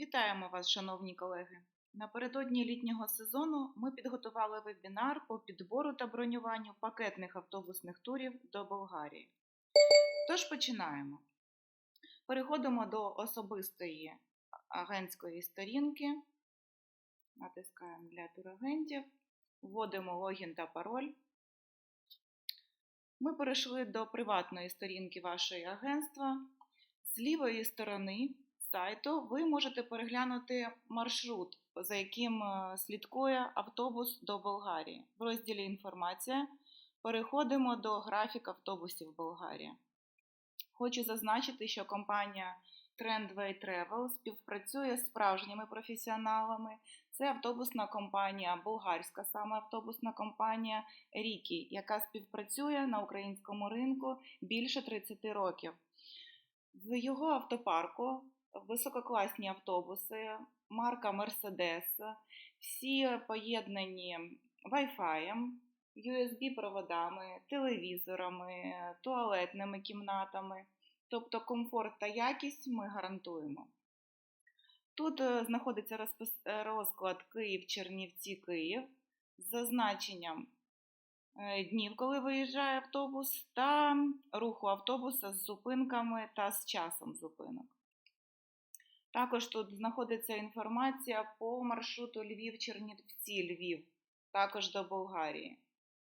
Вітаємо вас, шановні колеги! Напередодні літнього сезону ми підготували вебінар по підбору та бронюванню пакетних автобусних турів до Болгарії. Тож починаємо. Переходимо до особистої агентської сторінки. Натискаємо для турагентів, вводимо логін та пароль. Ми перейшли до приватної сторінки вашої агентства. З лівої сторони сайту ви можете переглянути маршрут, за яким е, слідкує автобус до Болгарії. В розділі Інформація переходимо до графік автобусів Болгарія. Хочу зазначити, що компанія Trendway Travel співпрацює з справжніми професіоналами. Це автобусна компанія, болгарська саме автобусна компанія Рікі, яка співпрацює на українському ринку більше 30 років. В його автопарку висококласні автобуси, марка Mercedes, всі поєднані Wi-Fi, USB-проводами, телевізорами, туалетними кімнатами. Тобто комфорт та якість ми гарантуємо. Тут е, знаходиться розклад Київ-Чернівці-Київ з зазначенням е, днів, коли виїжджає автобус, та руху автобуса з зупинками та з часом зупинок. Також тут знаходиться інформація по маршруту Львів-Чернівці-Львів, також до Болгарії.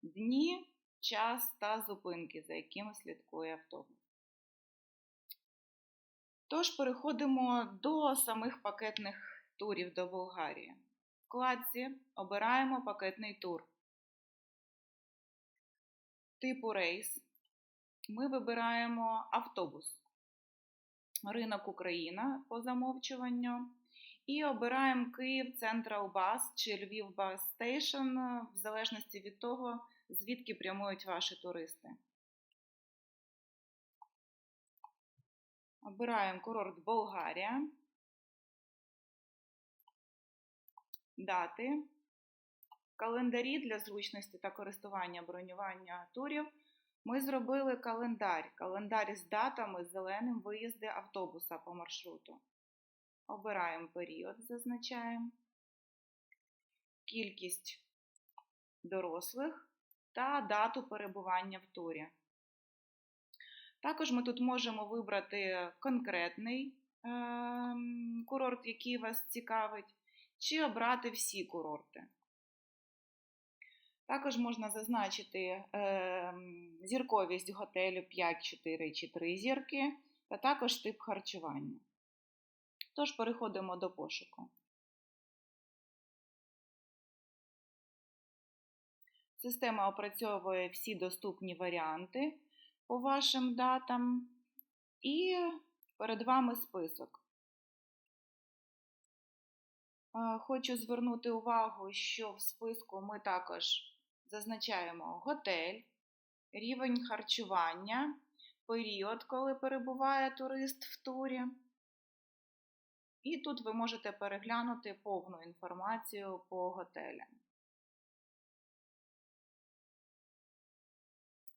Дні, час та зупинки, за якими слідкує автобус. Тож переходимо до самих пакетних турів до Болгарії. В вкладці обираємо пакетний тур. Типу рейс. Ми вибираємо автобус ринок Україна по замовчуванню. І обираємо Київ Централ Бас чи Львів Бас Стейшн, в залежності від того, звідки прямують ваші туристи. Обираємо курорт Болгарія. Дати. Календарі для зручності та користування бронювання турів ми зробили календар. Календар з датами з зеленим виїзди автобуса по маршруту. Обираємо період, зазначаємо, кількість дорослих та дату перебування в турі. Також ми тут можемо вибрати конкретний е курорт, який вас цікавить, чи обрати всі курорти. Також можна зазначити е, зірковість готелю 5, 4 чи 3 зірки, та також тип харчування. Тож переходимо до пошуку. Система опрацьовує всі доступні варіанти по вашим датам, і перед вами список. Е, хочу звернути увагу, що в списку ми також зазначаємо готель, рівень харчування, період, коли перебуває турист в турі. І тут ви можете переглянути повну інформацію по готелям.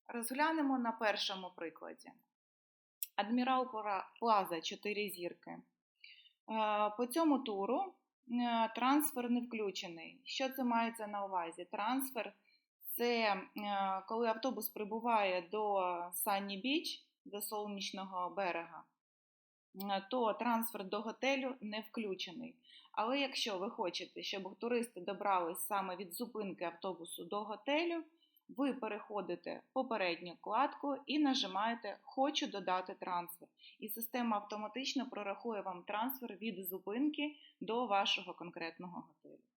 Розглянемо на першому прикладі. Адмірал Плаза 4 зірки. Е, по цьому туру е, трансфер не включений. Що це мається на увазі? Трансфер це е, коли автобус прибуває до Санні Біч, до сонячного берега, то трансфер до готелю не включений. Але якщо ви хочете, щоб туристи добрались саме від зупинки автобусу до готелю, ви переходите попередню вкладку і нажимаєте Хочу додати трансфер. І система автоматично прорахує вам трансфер від зупинки до вашого конкретного готелю.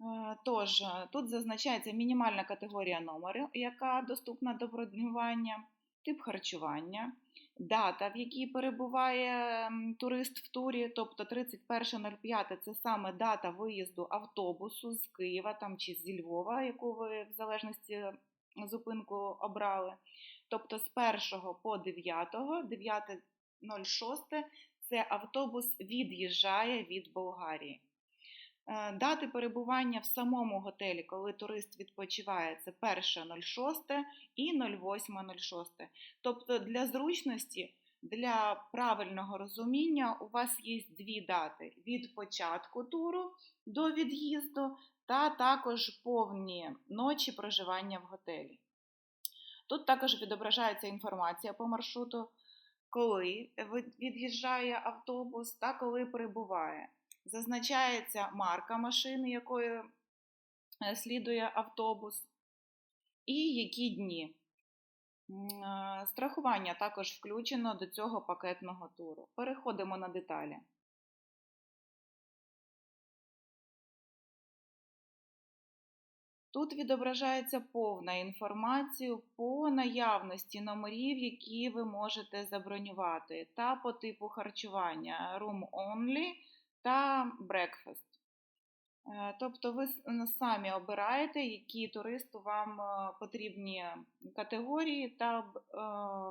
Е, тож, е, тут зазначається мінімальна категорія номеру, яка доступна до бронювання, тип харчування, дата, в якій перебуває турист в турі, тобто 31.05 це саме дата виїзду автобусу з Києва там, чи зі Львова, яку ви в залежності зупинку обрали. Тобто з 1 по 9, 9.06 це автобус від'їжджає від Болгарії. Е, дати перебування в самому готелі, коли турист відпочиває, це 1.06 і 08.06. Тобто для зручності Для правильного розуміння у вас є дві дати: від початку туру до від'їзду, та також повні ночі проживання в готелі. Тут також відображається інформація по маршруту, коли від'їжджає автобус та коли прибуває. Зазначається марка машини, якою е, слідує автобус, і які дні. Страхування також включено до цього пакетного туру. Переходимо на деталі. Тут відображається повна інформація по наявності номерів, які ви можете забронювати, та по типу харчування Room Only та. Е, тобто ви самі обираєте, які туристу вам е, потрібні категорії та е,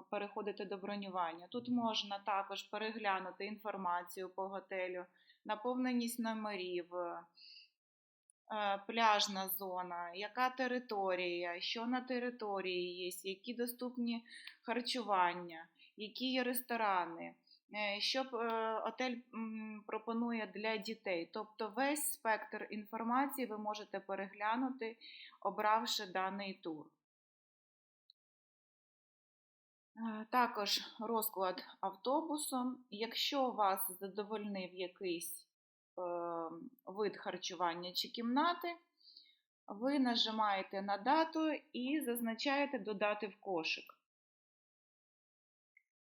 переходите до бронювання. Тут можна також переглянути інформацію по готелю, наповненість номерів, пляжна зона, яка територія, що на території є, які доступні харчування, які є ресторани. Е, що е, отель пропонує для дітей. Тобто весь спектр інформації ви можете переглянути, обравши даний тур. Е, також розклад автобусу. Якщо вас задовольнив якийсь вид харчування чи кімнати, ви нажимаєте на дату і зазначаєте додати в кошик.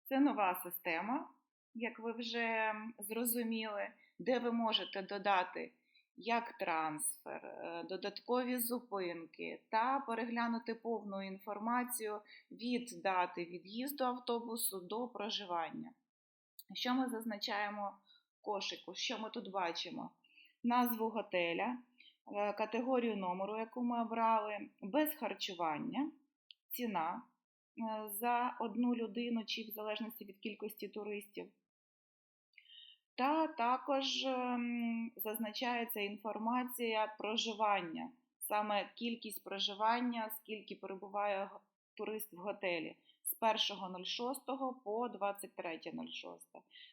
Це нова система як ви вже зрозуміли, де ви можете додати як трансфер, е, додаткові зупинки та переглянути повну інформацію від дати від'їзду автобусу до проживання. Що ми зазначаємо в кошику? Що ми тут бачимо? Назву готеля, е, категорію номеру, яку ми обрали, без харчування, ціна е, за одну людину чи в залежності від кількості туристів. Та також ем, зазначається інформація проживання, саме кількість проживання, скільки перебуває турист в готелі з 1.06 по 23.06.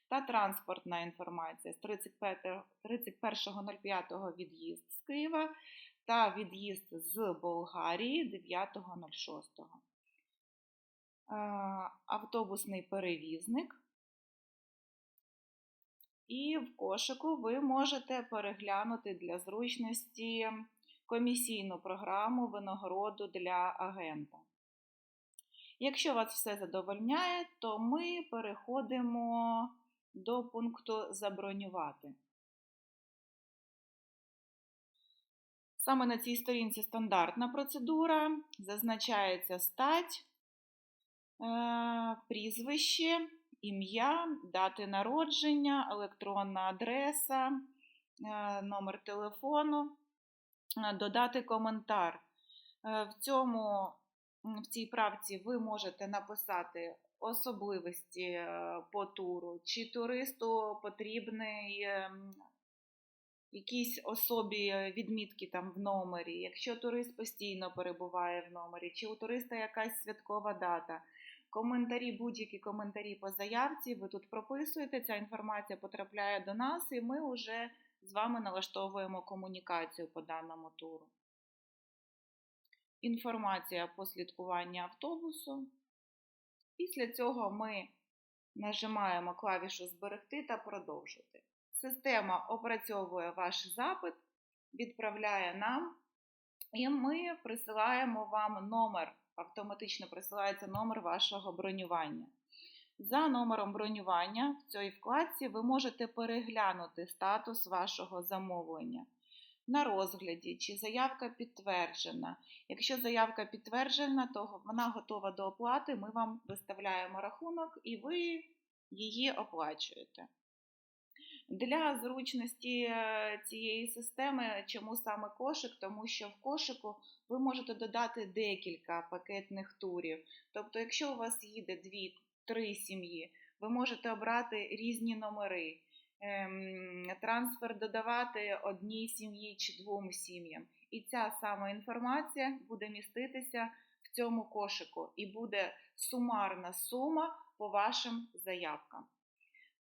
Та транспортна інформація з 31.05 від'їзд з Києва та від'їзд з Болгарії 9.06. Е, автобусний перевізник. І в кошику ви можете переглянути для зручності комісійну програму винагороду для агента. Якщо вас все задовольняє, то ми переходимо до пункту Забронювати. Саме на цій сторінці стандартна процедура, зазначається стать, е, прізвище ім'я, дати народження, електронна адреса, е, номер телефону, е, додати коментар. Е, в цьому, в цій правці ви можете написати особливості по туру, чи туристу потрібний якісь особі відмітки там в номері, якщо турист постійно перебуває в номері, чи у туриста якась святкова дата. Коментарі, будь-які коментарі по заявці, ви тут прописуєте, ця інформація потрапляє до нас, і ми вже з вами налаштовуємо комунікацію по даному туру. Інформація по слідкуванню автобусу. Після цього ми нажимаємо клавішу Зберегти та продовжити. Система опрацьовує ваш запит, відправляє нам, і ми присилаємо вам номер автоматично присилається номер вашого бронювання. За номером бронювання в цій вкладці ви можете переглянути статус вашого замовлення. На розгляді, чи заявка підтверджена. Якщо заявка підтверджена, то вона готова до оплати, ми вам виставляємо рахунок і ви її оплачуєте. Для зручності е, цієї системи, чому саме кошик? Тому що в кошику ви можете додати декілька пакетних турів. Тобто, якщо у вас їде 2-3 сім'ї, ви можете обрати різні номери, ем, трансфер додавати одній сім'ї чи двом сім'ям. І ця сама інформація буде міститися в цьому кошику, і буде сумарна сума по вашим заявкам.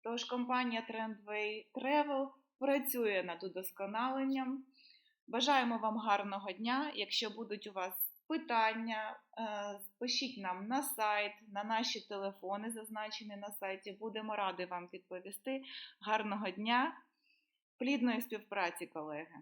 Тож компанія Trendway Travel працює над удосконаленням. Бажаємо вам гарного дня. Якщо будуть у вас питання, е, пишіть нам на сайт, на наші телефони, зазначені на сайті. Будемо раді вам відповісти. Гарного дня, плідної співпраці, колеги!